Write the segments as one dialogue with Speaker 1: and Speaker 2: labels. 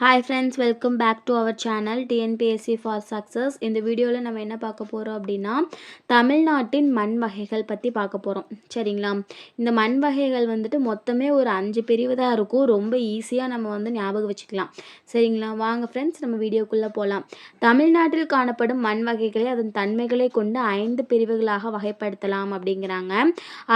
Speaker 1: Hi friends welcome back to our channel TNPSC for success இந்த வீடியோவில் நம்ம என்ன பார்க்க போகிறோம் அப்படின்னா தமிழ்நாட்டின் மண் வகைகள் பற்றி பார்க்க போகிறோம் சரிங்களா? இந்த மண் வகைகள் வந்துட்டு மொத்தமே ஒரு அஞ்சு பிரிவு தான் இருக்கும். ரொம்ப ஈஸியாக நம்ம வந்து ஞாபகம் வச்சுக்கலாம். சரிங்களா? வாங்க ஃப்ரெண்ட்ஸ் நம்ம வீடியோக்குள்ளே போகலாம் தமிழ்நாட்டில் காணப்படும் மண் வகைகளை அதன் தன்மைகளை கொண்டு ஐந்து பிரிவுகளாக வகைப்படுத்தலாம் அப்படிங்கிறாங்க.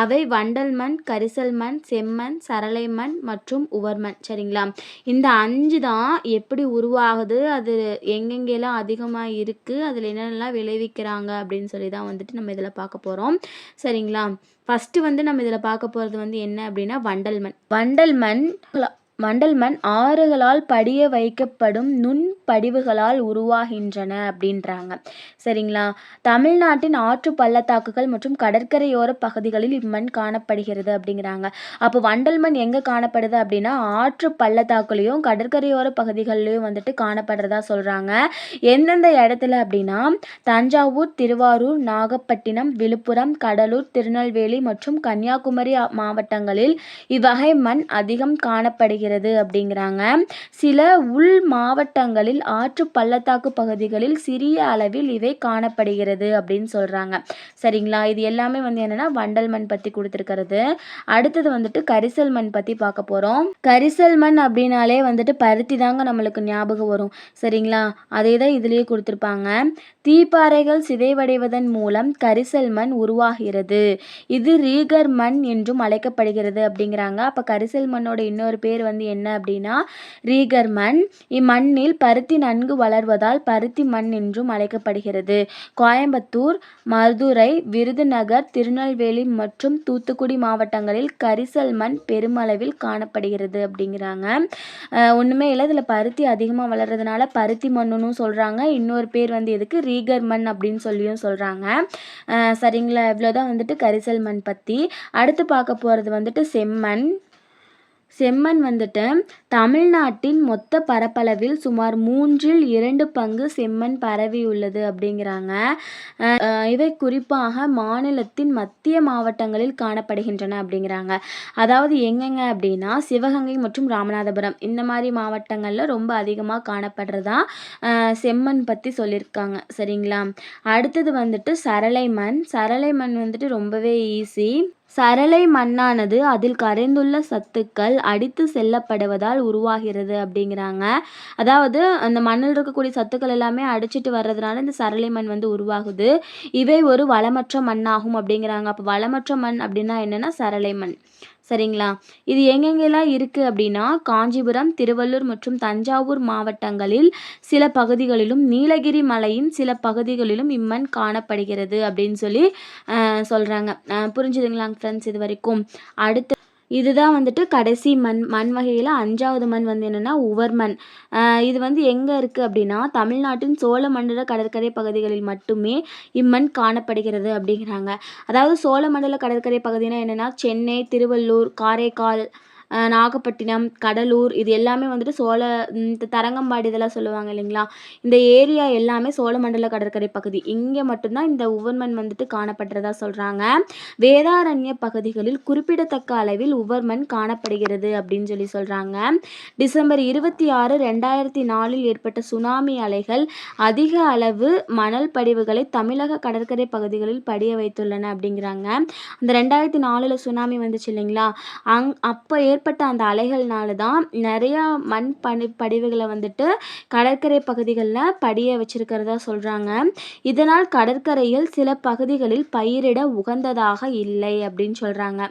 Speaker 1: அவை வண்டல் மண் கரிசல் மண் செம்மண் சரளை மண் மற்றும் உவர்மண் சரிங்களா? இந்த அஞ்சு தான் எப்படி உருவாகுது அது எங்கெங்கெல்லாம் அதிகமாக இருக்குது அதில் என்னென்னலாம் விளைவிக்கிறாங்க அப்படின்னு சொல்லி தான் வந்துட்டு நம்ம இதில் பார்க்க போகிறோம் சரிங்களா? ஃபஸ்ட்டு வந்து நம்ம இதில் பார்க்க போகிறது வந்து என்ன அப்படின்னா வண்டல் மண் வண்டல் மண் வண்டல் மண் ஆறுகளால் படிய வைக்கப்படும் நுண் படிவுகளால் உருவாகின்றன அப்படின்றாங்க. சரிங்களா? தமிழ்நாட்டின் ஆற்று பள்ளத்தாக்குகள் மற்றும் கடற்கரையோர பகுதிகளில் இம்மண் காணப்படுகிறது அப்படிங்கிறாங்க. அப்போ வண்டல் மண் எங்கே காணப்படுது அப்படின்னா ஆற்று பள்ளத்தாக்குலேயும் கடற்கரையோர பகுதிகள்லையும் வந்துட்டு காணப்படுறதா சொல்கிறாங்க எந்தெந்த இடத்துல அப்படின்னா தஞ்சாவூர் திருவாரூர் நாகப்பட்டினம் விழுப்புரம் கடலூர் திருநெல்வேலி மற்றும் கன்னியாகுமரி மாவட்டங்களில் இவ்வகை மண் அதிகம் காணப்படுகிறது காணப்படுகிறது அப்படிங்கிறாங்க. சில உள் மாவட்டங்களில் ஆற்று பள்ளத்தாக்கு பகுதிகளில் சிறிய அளவில் இவை காணப்படுகிறது அப்படின்னு சொல்கிறாங்க சரிங்களா? இது எல்லாமே வந்து என்னென்னா வண்டல் மண் பற்றி கொடுத்துருக்கிறது. அடுத்தது வந்துட்டு கரிசல் மண் பற்றி பார்க்க போகிறோம் கரிசல் மண் அப்படின்னாலே வந்துட்டு பருத்தி தாங்க நம்மளுக்கு ஞாபகம் வரும். சரிங்களா? அதே தான் இதுலேயே கொடுத்துருப்பாங்க. தீப்பாறைகள் சிதைவடைவதன் மூலம் கரிசல் மண் உருவாகிறது. இது ரீகர் மண் என்றும் அழைக்கப்படுகிறது அப்படிங்கிறாங்க. அப்போ கரிசல் மண்ணோட இன்னொரு பேர் வந்து வந்து என்ன அப்படின்னா ரீகர் மண். இம்மண்ணில் பருத்தி பருத்தி நன்கு வளர்வதால் பருத்தி மண் என்றும் அழைக்கப்படுகிறது. கோயம்புத்தூர் மதுரை விருதுநகர் திருநெல்வேலி மற்றும் தூத்துக்குடி மாவட்டங்களில் கரிசல் மண் பெருமளவில் காணப்படுகிறது அப்படிங்கிறாங்க. ஒன்றுமே இல்லை. இதில் பருத்தி அதிகமாக வளர்கிறதுனால பருத்தி மண்ணுன்னு சொல்கிறாங்க இன்னொரு பேர் வந்து எதுக்கு? ரீகர் மண் அப்படின்னு சொல்லியும் சொல்கிறாங்க சரிங்களா? இவ்வளோதான் வந்துட்டு கரிசல் மண் பற்றி அடுத்து பார்க்க போகிறது வந்துட்டு செம்மண். செம்மண் வந்துட்டு தமிழ்நாட்டின் மொத்த பரப்பளவில் சுமார் மூன்றில் இரண்டு பங்கு செம்மண் பரவியுள்ளது அப்படிங்கிறாங்க. இவை குறிப்பாக மாநிலத்தின் மத்திய மாவட்டங்களில் காணப்படுகின்றன அப்படிங்கிறாங்க. அதாவது எங்கெங்க அப்படின்னா சிவகங்கை மற்றும் ராமநாதபுரம். இந்த மாதிரி மாவட்டங்களில் ரொம்ப அதிகமாக காணப்படுறதா செம்மண் பற்றி சொல்லியிருக்காங்க. சரிங்களா? அடுத்தது வந்துட்டு சரளை மண் சரளை மண் வந்துட்டு ரொம்பவே ஈஸி சரளை மண்ணானது அதில் கரைந்துள்ள சத்துக்கள் அடித்து செல்லப்படுவதால் உருவாகிறது அப்படிங்கிறாங்க. அதாவது அந்த மண்ணில் இருக்கக்கூடிய சத்துக்கள் எல்லாமே அடிச்சிட்டு வர்றதுனால இந்த சரளை மண் வந்து உருவாகுது. இவை ஒரு வளமற்ற மண்ணாகும் அப்படிங்கிறாங்க. அப்போ வளமற்ற மண் அப்படின்னா என்னென்னா சரளை மண். சரிங்களா? இது எங்கெங்கெல்லாம் இருக்குது அப்படின்னா காஞ்சிபுரம் திருவள்ளூர் மற்றும் தஞ்சாவூர் மாவட்டங்களில் சில பகுதிகளிலும் நீலகிரி மலையின் சில பகுதிகளிலும் இம்மண் காணப்படுகிறது அப்படின்னு சொல்லி சொல்கிறாங்க புரிஞ்சுதுங்களாங்க ஃப்ரெண்ட்ஸ் இது வரைக்கும் அடுத்து இதுதான் வந்துட்டு கடைசி மண் மண் வகையில் அஞ்சாவது மண் வந்து என்னென்னா உவர் மண். இது வந்து எங்கே இருக்குது அப்படின்னா தமிழ்நாட்டின் சோழமண்டல கடற்கரை பகுதிகளில் மட்டுமே இம்மண் காணப்படுகிறது அப்படிங்கிறாங்க. அதாவது சோழமண்டல கடற்கரை பகுதினா என்னென்னா சென்னை திருவள்ளூர் காரைக்கால் நாகப்பட்டினம் கடலூர் இது எல்லாமே வந்துட்டு சோழ இந்த தரங்கம்பாடி இதெல்லாம் சொல்லுவாங்க இல்லைங்களா? இந்த ஏரியா எல்லாமே சோழமண்டல கடற்கரை பகுதி. இங்கே மட்டும்தான் இந்த உவர்மண் வந்துட்டு காணப்படுறதா சொல்கிறாங்க வேதாரண்ய பகுதிகளில் குறிப்பிடத்தக்க அளவில் உவர்மண் காணப்படுகிறது அப்படின்னு சொல்லி சொல்கிறாங்க டிசம்பர் இருபத்தி ஆறு ரெண்டாயிரத்தி நாலில் ஏற்பட்ட சுனாமி அலைகள் அதிக அளவு மணல் படிவுகளை தமிழக கடற்கரை பகுதிகளில் படிய வைத்துள்ளன அப்படிங்கிறாங்க. அந்த ரெண்டாயிரத்தி நாலில் சுனாமி வந்துச்சு இல்லைங்களா? அங் அப்போ ஏற்ப ஏற்பட்ட அந்த அலைகள்னால தான் நிறையா மண் பனி படிவுகளை வந்துட்டு கடற்கரை பகுதிகளில் படிய வச்சிருக்கிறதா சொல்கிறாங்க இதனால் கடற்கரையில் சில பகுதிகளில் பயிரிட உகந்ததாக இல்லை அப்படின்னு சொல்கிறாங்க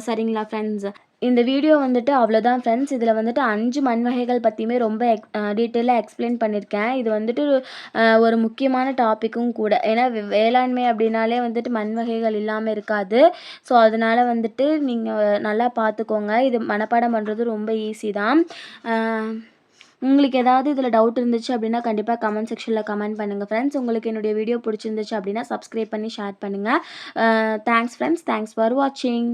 Speaker 1: சரிங்களா ஃப்ரெண்ட்ஸ் இந்த வீடியோ வந்துட்டு அவ்வளோதான் ஃப்ரெண்ட்ஸ் இதில் வந்துட்டு அஞ்சு மண் வகைகள் பற்றியுமே ரொம்ப எக் டீட்டெயிலாக எக்ஸ்பிளைன் பண்ணியிருக்கேன் இது வந்துட்டு ஒரு முக்கியமான டாப்பிக்கும் கூட. ஏன்னா வேளாண்மை அப்படின்னாலே வந்துட்டு மண் வகைகள் இல்லாமல் இருக்காது. ஸோ அதனால் வந்துட்டு நீங்கள் நல்லா பார்த்துக்கோங்க இது மனப்பாடம் பண்ணுறது ரொம்ப ஈஸி தான். உங்களுக்கு ஏதாவது இதில் டவுட் இருந்துச்சு அப்படின்னா கண்டிப்பாக கமெண்ட் செக்ஷனில் கமெண்ட் பண்ணுங்கள் ஃப்ரெண்ட்ஸ் உங்களுக்கு என்னுடைய வீடியோ பிடிச்சிருந்துச்சு அப்படின்னா சப்ஸ்கிரைப் பண்ணி ஷேர் பண்ணுங்கள் தேங்க்ஸ் ஃப்ரெண்ட்ஸ் தேங்க்ஸ் ஃபார் வாட்சிங்